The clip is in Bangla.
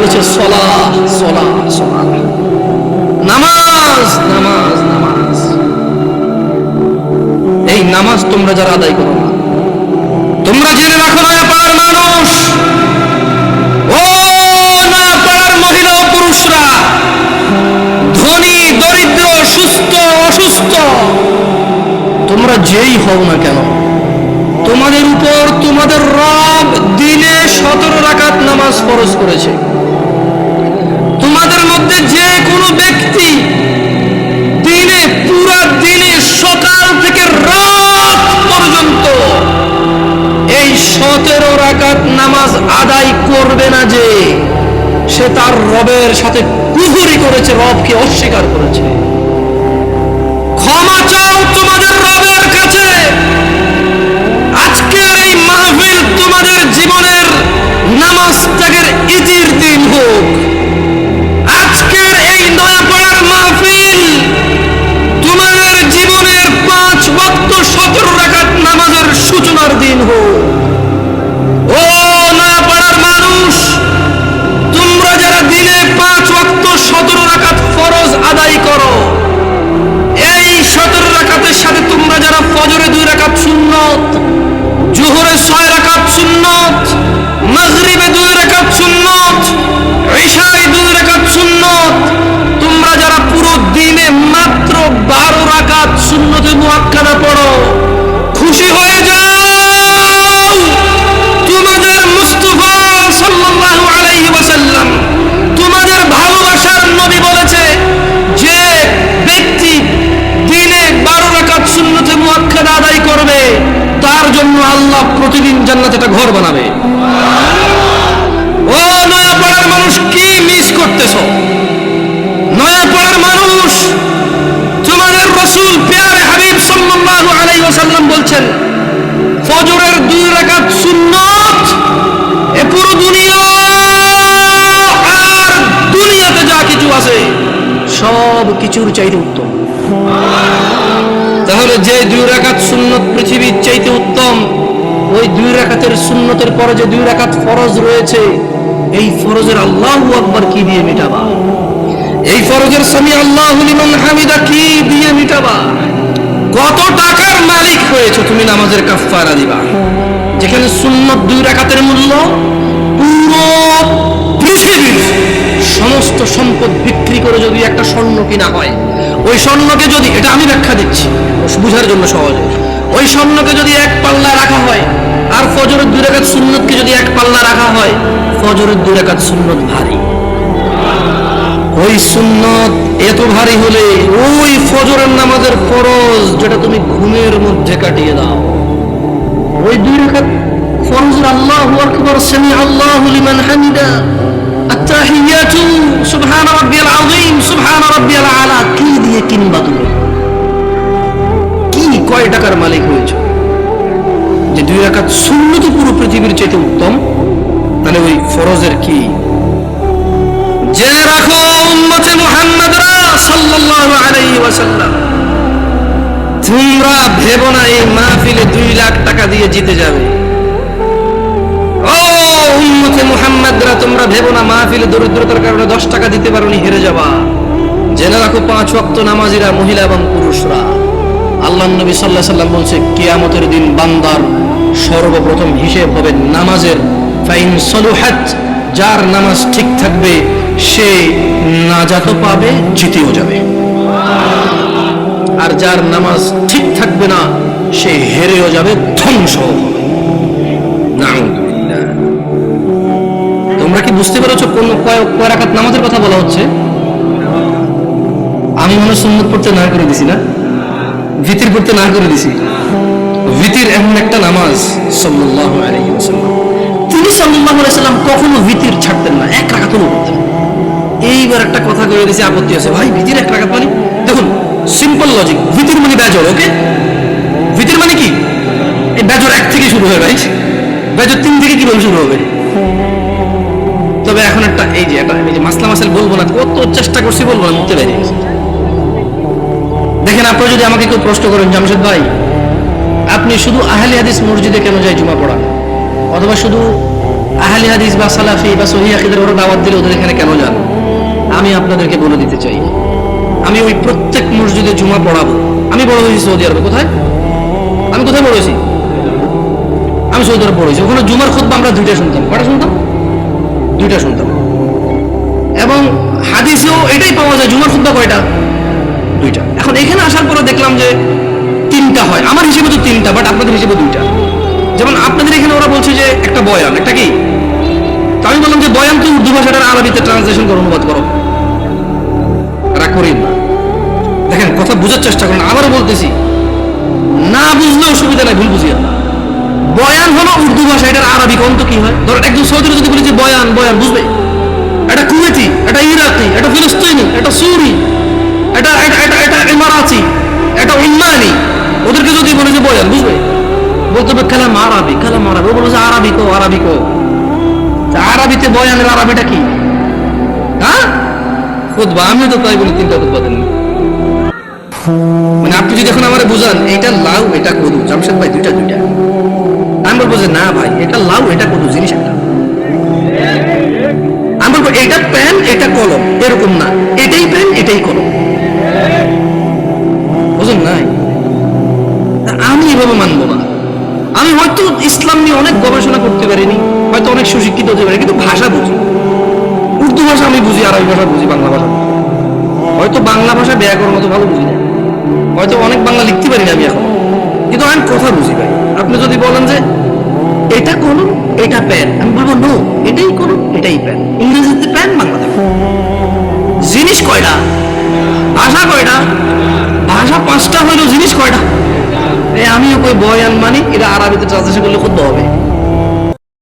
বলেছে, সলা সলা সলা। নামাজ নামাজ নামাজ। এই নামাজ তোমরা যারা আদায় করো তোমরা জেনে রাখো না পাড়ার মানুষ। ও না, পাড়ার মহিলা পুরুষরা, ধনী, দরিদ্র, সুস্থ, অসুস্থ, তোমরা যেই হও না কেন, তোমাদের উপর তোমাদের রব দিনে সতেরো রাকাত নামাজ ফরজ করেছে। মধ্যে যে কোনো ব্যক্তি দিনে, পুরা দিনে, সকাল থেকে রাত পর্যন্ত এই সতেরো রাকাত নামাজ আদায় করবে না যে, সে তার রবের সাথে কুহুরি করেছে, রবকে অস্বীকার করেছে। আল্লাহ প্রতিদিন জান্নাতে একটা ঘর বানাবে। ও নয়াপাড়ার মানুষ, কি মিস করতেছ? নয়াপাড়ার মানুষ, তোমাদের রসুল পেয়ারে হাবিব সাল্লাল্লাহু আলাইহি ওয়াসাল্লাম বলছেন, ফজরের দুই রাকাত সুন্নত, এ পুরো দুনিয়া আর দুনিয়াতে যা কিছু আছে, সব কিছুর চাইতে উত্তম। তাহলে যে দুই রাকাত সুন্নত পৃথিবীর চাইতে উত্তম, ওই দুই রাকাতের সুন্নতের পরে যে দুই রাকাত ফরজ রয়েছে, এই ফরজের আল্লাহ আকবার কি দিয়ে মিটাবা? এই ফরজের স্বামী আল্লাহ হামিদা কি দিয়ে মিটাবা? কত টাকার মালিক হয়েছে তুমি নামাজের কাফারা দিবা? যেখানে সুন্নত দুই রাকাতের মূল্য পুরো পৃথিবীর সমস্ত সম্পদ বিক্রি করে যদি একটা স্বর্ণ কিনা হয় ওই স্বর্ণকে যদি, এটা আমি ব্যাখ্যা দিচ্ছি, বুঝার জন্য সহজে। ওই স্বর্ণকে যদি এক পাল্লা রাখা হয়, আর ফজরের দুই রাকাত সুন্নতকে যদি এক পাল্লা রাখা হয়, ফজরের দুই রাকাত সুন্নত ভারী। ওই সুন্নত এত ভারী হলে ওই ফজরের নামাজের ফরজ যেটা তুমি ঘুমের মধ্যে কাটিয়ে দাও। ওই দুই রাকাত ফরজের আল্লাহু আকবার সুবহান রাব্বিয়াল আলা। কি দিয়ে কিনবা তুমি? কি কয় টাকার মালিক হয়েছে? দুই রাকাত সুন্নত পৃথিবীর চাইতে উত্তম, তাহলে ওই ফরজের কি? জেনে রাখো, উম্মতে মুহাম্মাদরা সাল্লাল্লাহু আলাইহি ওয়াসাল্লাম, তোমরা ভেবো না এই মাহফিলে দুই লাখ টাকা দিয়ে জিতে যাবে। উম্মতে মুহাম্মাদরা, তোমরা ভেবো না, মাহফিলে দরিদ্রতার কারণে দশ টাকা দিতে পারোনি, হেরে যাবা। জেনে রাখো, পাঁচ ওয়াক্ত নামাজিরা মহিলা এবং পুরুষরা। আল্লাহ নবী সাল্লাহ সাল্লাম বলছে, কিয়ামতের দিন বান্দার সর্বপ্রথম হিসেব হবে নামাজের। ফাইন সলুহাত, যার নামাজ ঠিক থাকবে, সে নাজাতও পাবে, জিতেও যাবে। আর যার নামাজ ঠিক থাকবে না, সে হেরেও যাবে ধ্বংস হবে। নাউযুবিল্লাহ। বুঝতে পেরেছ কোন কয় রাকাত নামাজের কথা বলা হচ্ছে? আমি মনে সুন্নত পড়তে না করে দিছি না। ভিতির পড়তে না করে দিছি। ভিতির এমন একটা নামাজ, সাল্লাল্লাহু তিনি সাল্লাল্লাহু আলাইহি সাল্লাম কখনো ভিতির ছাড়তেন না, এক রাকাতও পড়তেন এইবার একটা কথা কয়ে দিয়েছে আপত্তি আছে। ভাই, ভিতির এক রাকাত মানে? দেখুন সিম্পল লজিক ভিতির মানে বেজর ওকে ভিতির মানে কি? এই বেজর এক থেকে শুরু হয় ভাই বেজর তিন থেকে কীভাবে শুরু হবে? তবে এখন একটা, এই যে একটা, এই যে মাসলা মাসাল বলব না, কত চেষ্টা করছি বলব না, মুক্তি বেরিয়ে গেছে দেখেন আপনারা যদি আমাকে কেউ প্রশ্ন করেন, জামশেদ ভাই, আপনি শুধু আহলে হাদিস মসজিদে কেন যায় জুমা পড়ান? অথবা শুধু আহলি হাদিস বা সালাফি বা সহি আকিদের ওরা দাওয়াত দিলে ওদের এখানে কেন যান? আমি আপনাদেরকে বলে দিতে চাই। আমি ওই প্রত্যেক মসজিদে জুমা পড়াবো। আমি বড় হয়েছি সৌদি আরবে, কোথায়? আমি কোথায় বড় হয়েছি? আমি সৌদি আরব বড় হয়েছি ওখানে জুমার খুদ্ আমরা দুইটা শুনতাম। কটা শুনতাম? দুইটা শুনতাম এবং হাদিসেও এটাই পাওয়া যায়, জুমার খুদ্া কয়টা? দুইটা। এখন এখানে আসার পরে দেখলাম যে তিনটা হয়। আমার হিসেবে তো তিনটা বাট আপনাদের হিসেবে দুইটা। যেমন আপনাদের এখানে ওরা বলছে যে একটা বয়ান, একটা কি? তো আমি বললাম যে বয়ান তো উর্দু ভাষাটার আরবিতে ট্রান্সলেশন করো, অনুবাদ করো। রাগ করিন না। দেখেন, কথা বোঝার চেষ্টা করেন। আবারও বলতেছি, না বুঝলে সুবিধা নাই, ভুল বুঝিয়া হলো উর্দু ভাষা, এটার আরবি কোন তো কি হয়? ধরো একজন সৌদিরা যদি বলি যে বয়ান বয়ান বুঝবে এটা কুয়েতি, এটা ইরাকি, এটা ফিলিস্তিনি, এটা সুরি, এটা এটা এটা এটা ইমারাতি, এটা উন্নয়নী ওদেরকে যদি বলে যে বয়ান বুঝবে বলতে হবে কালাম আরবি কালাম আরবি। ও বলে যে আরবি কো আরবি কো। আরবিতে বয়ানের আরবিটা কি? হ্যাঁ? খুদবা আমি তো তাই বলি, তিনটা খুদবা দেন। মানে আপনি যদি এখন আমার বুঝান এটা লাউ, এটা কদু জামশেদ ভাই, দুইটা দুইটা। বলব যে না ভাই, এটা লাউ, এটা কদু জিনিস একটা। আমি বলব, এটা পেন এটা কলম, এরকম না। এটাই পেন এটাই কলম। বুঝুন নাই? আমি এভাবে মানবো না। আমি হয়তো ইসলাম নিয়ে অনেক গবেষণা করতে পারিনি, হয়তো অনেক সুশিক্ষিত হতে পারি কিন্তু ভাষা বুঝি। উর্দু ভাষা আমি বুঝি, আরবি ভাষা বুঝি, বাংলা ভাষা হয়তো বাংলা ভাষা ব্যাকরণ মতো ভালো বুঝি না। হয়তো অনেক বাংলা লিখতে পারি না আমি এখন। কিন্তু আমি কথা বুঝি ভাই। আপনি যদি বলেন যে এটা কোন এটা প্যান আমি বলব নো এটাই কোন এটাই প্যান ইংরেজিতে প্যান বাংলাতে। জিনিস কয়টা? ভাষা কয়টা? ভাষা পাঁচটা হইল জিনিস কয়টা? এ, আমিও কই বয়ান মানে এটা আরবিতে ট্রান্সলেশন করলে খুব হবে।